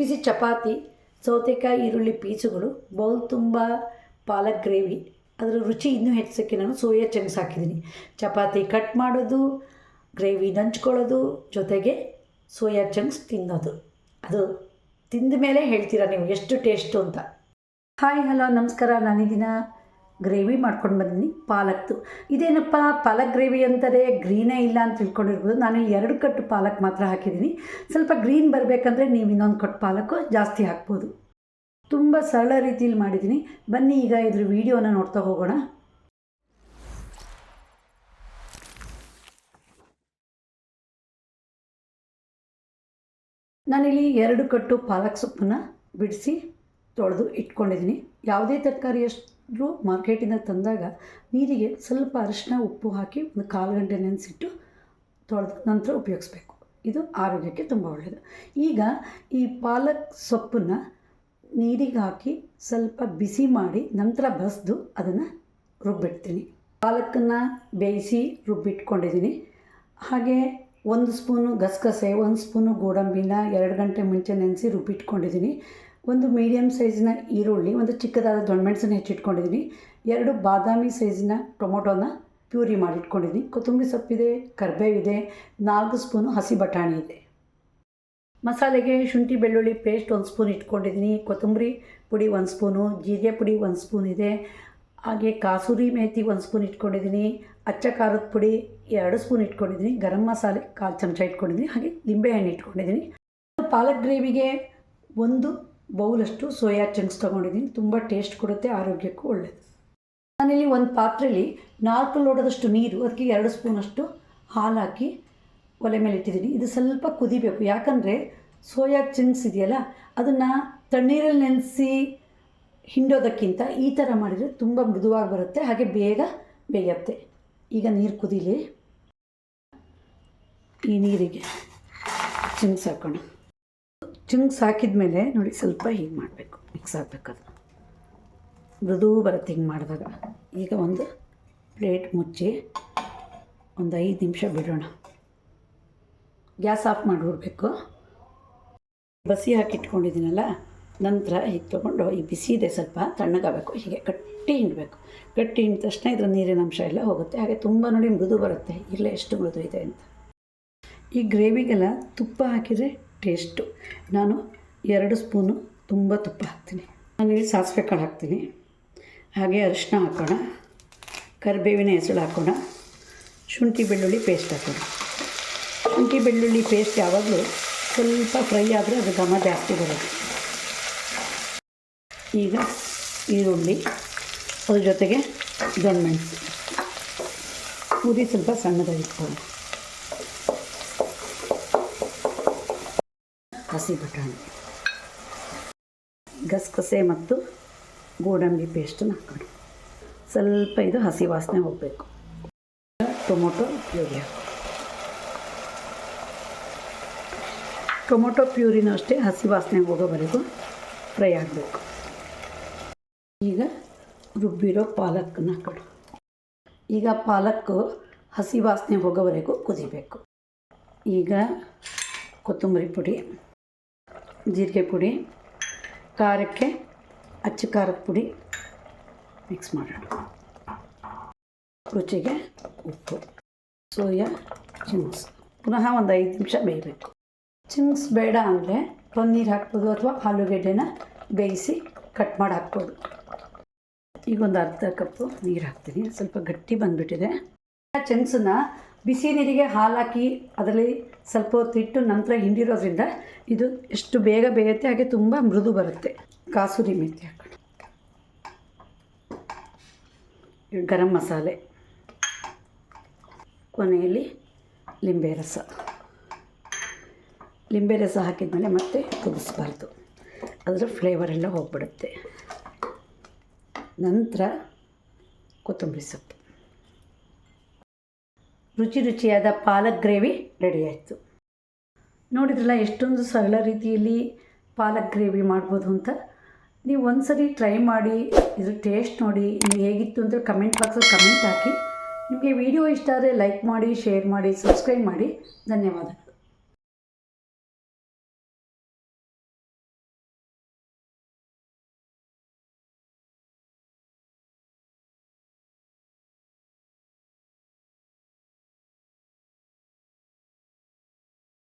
ಬಿಸಿ ಚಪಾತಿ, ಸೌತೆಕಾಯಿ, ಈರುಳ್ಳಿ ಪೀಸುಗಳು, ಬೌಲ್ ತುಂಬ ಪಾಲಕ್ ಗ್ರೇವಿ. ಅದರ ರುಚಿ ಇನ್ನೂ ಹೆಚ್ಚಿಸೋಕ್ಕೆ ನಾನು ಸೋಯಾ ಚಂಕ್ಸ್ ಹಾಕಿದ್ದೀನಿ. ಚಪಾತಿ ಕಟ್ ಮಾಡೋದು, ಗ್ರೇವಿ ನಂಚ್ಕೊಳ್ಳೋದು, ಜೊತೆಗೆ ಸೋಯಾ ಚಂಕ್ಸ್ ತಿನ್ನೋದು. ಅದು ತಿಂದ ಮೇಲೆ ಹೇಳ್ತೀರಾ ನೀವು ಎಷ್ಟು ಟೇಸ್ಟು ಅಂತ? ಹಾಯ್, ಹಲೋ, ನಮಸ್ಕಾರ. ನಾನಿದಿನ. ಗ್ರೇವಿ ಮಾಡ್ಕೊಂಡು ಬಂದಿನಿ ಪಾಲಕ್ದು. ಇದೇನಪ್ಪ, ಪಾಲಕ್ ಗ್ರೇವಿ ಅಂತಾರೆ, ಗ್ರೀನೇ ಇಲ್ಲ ಅಂತ ತಿಳ್ಕೊಂಡಿರ್ಬೋದು. ನಾನು ಎರಡು ಕಟ್ಟು ಪಾಲಕ್ ಮಾತ್ರ ಹಾಕಿದ್ದೀನಿ. ಸ್ವಲ್ಪ ಗ್ರೀನ್ ಬರಬೇಕಂದ್ರೆ ನೀವು ಇನ್ನೊಂದು ಕಟ್ಟು ಪಾಲಕ್ ಜಾಸ್ತಿ ಹಾಕ್ಬೋದು. ತುಂಬ ಸರಳ ರೀತಿಯಲ್ಲಿ ಮಾಡಿದ್ದೀನಿ. ಬನ್ನಿ ಈಗ ಇದ್ರ ವಿಡಿಯೋನ ನೋಡ್ತಾ ಹೋಗೋಣ. ನಾನಿಲ್ಲಿ ಎರಡು ಕಟ್ಟು ಪಾಲಕ್ ಸೊಪ್ಪನ್ನು ಬಿಡಿಸಿ ತೊಳೆದು ಇಟ್ಕೊಂಡಿದ್ದೀನಿ. ಯಾವುದೇ ತರಕಾರಿ ಅಷ್ಟು ಮಾರ್ಕೆಟಿಂದ ತಂದಾಗ ನೀರಿಗೆ ಸ್ವಲ್ಪ ಅರಿಶಿನ ಉಪ್ಪು ಹಾಕಿ ಒಂದು ಕಾಲು ಗಂಟೆ ನೆನೆಸಿಟ್ಟು ತೊಳೆದು ನಂತರ ಉಪಯೋಗಿಸ್ಬೇಕು. ಇದು ಆರೋಗ್ಯಕ್ಕೆ ತುಂಬ ಒಳ್ಳೆಯದು ಈಗ ಈ ಪಾಲಕ್ ಸೊಪ್ಪನ್ನು ನೀರಿಗೆ ಹಾಕಿ ಸ್ವಲ್ಪ ಬಿಸಿ ಮಾಡಿ ನಂತರ ಬಸಿದು ಅದನ್ನು ರುಬ್ಬಿಡ್ತೀನಿ. ಪಾಲಕನ್ನು ಬೇಯಿಸಿ ರುಬ್ಬಿಟ್ಕೊಂಡಿದ್ದೀನಿ. ಹಾಗೆ ಒಂದು ಸ್ಪೂನು ಗಸಗಸೆ, ಒಂದು ಸ್ಪೂನು ಗೋಡಂಬಿನ ಎರಡು ಗಂಟೆ ಮುಂಚೆ ನೆನೆಸಿ ರುಬ್ಬಿಟ್ಕೊಂಡಿದ್ದೀನಿ. ಒಂದು ಮೀಡಿಯಮ್ ಸೈಜಿನ ಈರುಳ್ಳಿ, ಒಂದು ಚಿಕ್ಕದಾದ ದೊಣ್ಣಮೆಣಸನ್ನು ಹೆಚ್ಚಿಟ್ಕೊಂಡಿದ್ದೀನಿ ಎರಡು ಬಾದಾಮಿ ಸೈಜಿನ ಟೊಮೊಟೊನ ಪ್ಯೂರಿ ಮಾಡಿಟ್ಕೊಂಡಿದ್ದೀನಿ ಕೊತ್ತಂಬರಿ ಸೊಪ್ಪಿದೆ ಕರ್ಬೇವಿದೆ ನಾಲ್ಕು ಸ್ಪೂನು ಹಸಿ ಬಟಾಣಿ ಇದೆ. ಮಸಾಲೆಗೆ ಶುಂಠಿ, ಬೆಳ್ಳುಳ್ಳಿ ಪೇಸ್ಟ್ ಒಂದು ಸ್ಪೂನ್ ಇಟ್ಕೊಂಡಿದ್ದೀನಿ ಕೊತ್ತಂಬರಿ ಪುಡಿ ಒಂದು ಸ್ಪೂನು ಜೀರಿಗೆ ಪುಡಿ ಒಂದು ಸ್ಪೂನ್ ಇದೆ. ಹಾಗೆ ಕಾಸೂರಿ ಮೇಥಿ ಒಂದು ಸ್ಪೂನ್ ಇಟ್ಕೊಂಡಿದ್ದೀನಿ ಅಚ್ಚ ಖಾರದ ಪುಡಿ ಎರಡು ಸ್ಪೂನ್ ಇಟ್ಕೊಂಡಿದ್ದೀನಿ ಗರಂ ಮಸಾಲೆ ಕಾಲು ಚಮಚ ಇಟ್ಕೊಂಡಿದ್ದೀನಿ ಹಾಗೆ ನಿಂಬೆಹಣ್ಣು ಇಟ್ಕೊಂಡಿದ್ದೀನಿ ಪಾಲಕ್ ಗ್ರೇವಿಗೆ ಒಂದು ಬೌಲಷ್ಟು ಸೋಯಾ ಚಂಕ್ಸ್ ತೊಗೊಂಡಿದ್ದೀನಿ. ತುಂಬ ಟೇಸ್ಟ್ ಕೊಡುತ್ತೆ, ಆರೋಗ್ಯಕ್ಕೂ ಒಳ್ಳೆಯದು ನಾನಿಲ್ಲಿ ಒಂದು ಪಾತ್ರೆಯಲ್ಲಿ ನಾಲ್ಕು ಲೋಟದಷ್ಟು ನೀರು, ಅದಕ್ಕೆ ಎರಡು ಸ್ಪೂನಷ್ಟು ಹಾಲು ಹಾಕಿ ಒಲೆ ಮೇಲೆ ಇಟ್ಟಿದ್ದೀನಿ. ಇದು ಸ್ವಲ್ಪ ಕುದಿಬೇಕು. ಯಾಕಂದರೆ ಸೋಯಾ ಚಂಕ್ಸ್ ಇದೆಯಲ್ಲ, ಅದನ್ನು ತಣ್ಣೀರಲ್ಲಿ ನೆನೆಸಿ ಹಿಂಡೋದಕ್ಕಿಂತ ಈ ಥರ ಮಾಡಿದರೆ ತುಂಬ ಮೃದುವಾಗಿ ಬರುತ್ತೆ, ಹಾಗೆ ಬೇಗ ಬೇಯುತ್ತೆ. ಈಗ ನೀರು ಕುದೀಲಿ. ಈ ನೀರಿಗೆ ಚಿಂಗ್ಸ್ ಹಾಕೋಣ. ಚಿಂಗ್ಸ್ ಹಾಕಿದ ಮೇಲೆ ನೋಡಿ ಸ್ವಲ್ಪ ಹೀಗೆ ಮಾಡಬೇಕು ಮಿಕ್ಸ್ ಆಗಬೇಕದು. ಮೃದು ಬರುತ್ತೆ ಹಿಂಗೆ ಮಾಡಿದಾಗ. ಈಗ ಒಂದು ಪ್ಲೇಟ್ ಮುಚ್ಚಿ ಒಂದು ಐದು ನಿಮಿಷ ಬಿಡೋಣ. ಗ್ಯಾಸ್ ಆಫ್ ಮಾಡಿಬಿಡ್ಬೇಕು ಬಸಿ ಹಾಕಿಟ್ಕೊಂಡಿದ್ದೀನಲ್ಲ ನಂತರ ಹೀಗೆ ತೊಗೊಂಡು ಈ ಬಿಸಿ ಇದೆ ಸ್ವಲ್ಪ ತಣ್ಣಗಾಗಬೇಕು. ಹೀಗೆ ಗಟ್ಟಿ ಹಿಂಡಬೇಕು. ಗಟ್ಟಿ ಹಿಂಡ ತಕ್ಷಣ ಇದರ ನೀರಿನ ಅಂಶ ಎಲ್ಲ ಹೋಗುತ್ತೆ. ಹಾಗೆ ತುಂಬ ನೋಡಿ ಮೃದು ಬರುತ್ತೆ. ಇಲ್ಲೇ ಎಷ್ಟು ಮೃದು ಇದೆ ಅಂತ. ಈ ಗ್ರೇವಿಗೆಲ್ಲ ತುಪ್ಪ ಹಾಕಿದರೆ ಟೇಸ್ಟು. ನಾನು ಎರಡು ಸ್ಪೂನು ತುಂಬ ತುಪ್ಪ ಹಾಕ್ತೀನಿ. ನಾನಿಲ್ಲಿ ಸಾಸಿವೆ ಕಾಳು ಹಾಕ್ತೀನಿ. ಹಾಗೆ ಅರಿಶಿನ ಹಾಕೋಣ. ಕರಿಬೇವಿನ ಹೆಸಳು ಹಾಕೋಣ. ಶುಂಠಿ ಬೆಳ್ಳುಳ್ಳಿ ಪೇಸ್ಟ್ ಹಾಕೋಣ. ಶುಂಠಿ ಬೆಳ್ಳುಳ್ಳಿ ಪೇಸ್ಟ್ ಯಾವಾಗಲೂ ಸ್ವಲ್ಪ ಫ್ರೈ ಆದರೆ ಅದು ಘಮ ಜಾಸ್ತಿ ಬರುತ್ತೆ. ಈಗ ಈರುಳ್ಳಿ, ಅದ್ರ ಜೊತೆಗೆ ದೊಣ್ಣಮೆಣಸು ಪೂರಿ ಸ್ವಲ್ಪ ಸಣ್ಣದಾಗಿ ಹಸಿ ಬಟಾಣಿ. ಗಸಗಸೆ ಮತ್ತು ಗೋಡಂಬಿ ಪೇಸ್ಟನ್ನು ಹಾಕೋಣ. ಸ್ವಲ್ಪ ಇದು ಹಸಿ ವಾಸನೆ ಹೋಗಬೇಕು. ಟೊಮೊಟೊ ಪ್ಯೂರಿ ಟೊಮೊಟೊ ಪ್ಯೂರಿನೂ ಅಷ್ಟೇ ಹಸಿ ವಾಸನೆ ಹೋಗೋವರೆಗೂ ಫ್ರೈ ಆಗಬೇಕು. ಈಗ ರುಬ್ಬಿರೋ ಪಾಲಕ್ನ ಹಾಕೋಣ. ಈಗ ಪಾಲಕ್ಕು ಹಸಿ ವಾಸನೆ ಹೋಗೋವರೆಗೂ ಕುದಿಬೇಕು. ಈಗ ಕೊತ್ತಂಬರಿ ಪುಡಿ. ಜೀರಿಗೆ ಪುಡಿ, ಖಾರಕ್ಕೆ ಅಚ್ಚ ಖಾರದ ಪುಡಿ ಮಿಕ್ಸ್ ಮಾಡೋಣ. ರುಚಿಗೆ ಉಪ್ಪು, ಸೋಯಾ, ಚಿಂಗ್ಸ್. ಪುನಃ ಒಂದು ಐದು ನಿಮಿಷ ಬೇಯಬೇಕು. ಚಿಂಗ್ಸ್ ಬೇಡ ಅಂದರೆ ಪನ್ನೀರ್ ಹಾಕ್ಬೋದು ಅಥವಾ ಆಲೂಗೆಡ್ಡೆನ ಬೇಯಿಸಿ ಕಟ್ ಮಾಡಿ ಹಾಕ್ಬೋದು. ಈಗ ಒಂದು ಅರ್ಧ ಕಪ್ಪು ನೀರು ಹಾಕ್ತೀನಿ. ಸ್ವಲ್ಪ ಗಟ್ಟಿ ಬಂದುಬಿಟ್ಟಿದೆ. ಚಿಂಗ್ಸನ್ನ ಬಿಸಿ ನೀರಿಗೆ ಹಾಲು ಹಾಕಿ ಅದರಲ್ಲಿ ಸ್ವಲ್ಪ ಹೊತ್ತು ಇಟ್ಟು ನಂತರ ಹಿಂಡಿರೋದ್ರಿಂದ ಇದು ಎಷ್ಟು ಬೇಗ ಬೇಯುತ್ತೆ, ಹಾಗೆ ತುಂಬ ಮೃದು ಬರುತ್ತೆ. ಕಾಸೂರಿ ಮೆಂತ್ಯ ಗರಂ ಮಸಾಲೆ. ಕೊನೆಯಲ್ಲಿ ಲಿಂಬೆ ರಸ. ಲಿಂಬೆ ರಸ ಹಾಕಿದ್ಮೇಲೆ ಮತ್ತೆ ಕುದಿಸ್ಬಾರ್ದು ಅದರ ಫ್ಲೇವರೆಲ್ಲ ಹೋಗ್ಬಿಡುತ್ತೆ. ನಂತರ ಕೊತ್ತಂಬರಿ ಸೊಪ್ಪು. ರುಚಿ ರುಚಿಯಾದ ಪಾಲಕ್ ಗ್ರೇವಿ ರೆಡಿ ಆಯಿತು ನೋಡಿದ್ರಲ್ಲ, ಎಷ್ಟೊಂದು ಸರಳ ರೀತಿಯಲ್ಲಿ ಪಾಲಕ್ ಗ್ರೇವಿ ಮಾಡ್ಬೋದು ಅಂತ. ನೀವು ಒಂದು ಸರಿ ಟ್ರೈ ಮಾಡಿ, ಇದ್ರ ಟೇಸ್ಟ್ ನೋಡಿ, ನಿಮ್ಗೆ ಹೇಗಿತ್ತು ಅಂತ ಕಮೆಂಟ್ ಬಾಕ್ಸಲ್ಲಿ ಕಮೆಂಟ್ ಹಾಕಿ. ನಿಮಗೆ ವಿಡಿಯೋ ಇಷ್ಟ ಆದರೆ ಲೈಕ್ ಮಾಡಿ, ಶೇರ್ ಮಾಡಿ, ಸಬ್ಸ್ಕ್ರೈಬ್ ಮಾಡಿ. ಧನ್ಯವಾದ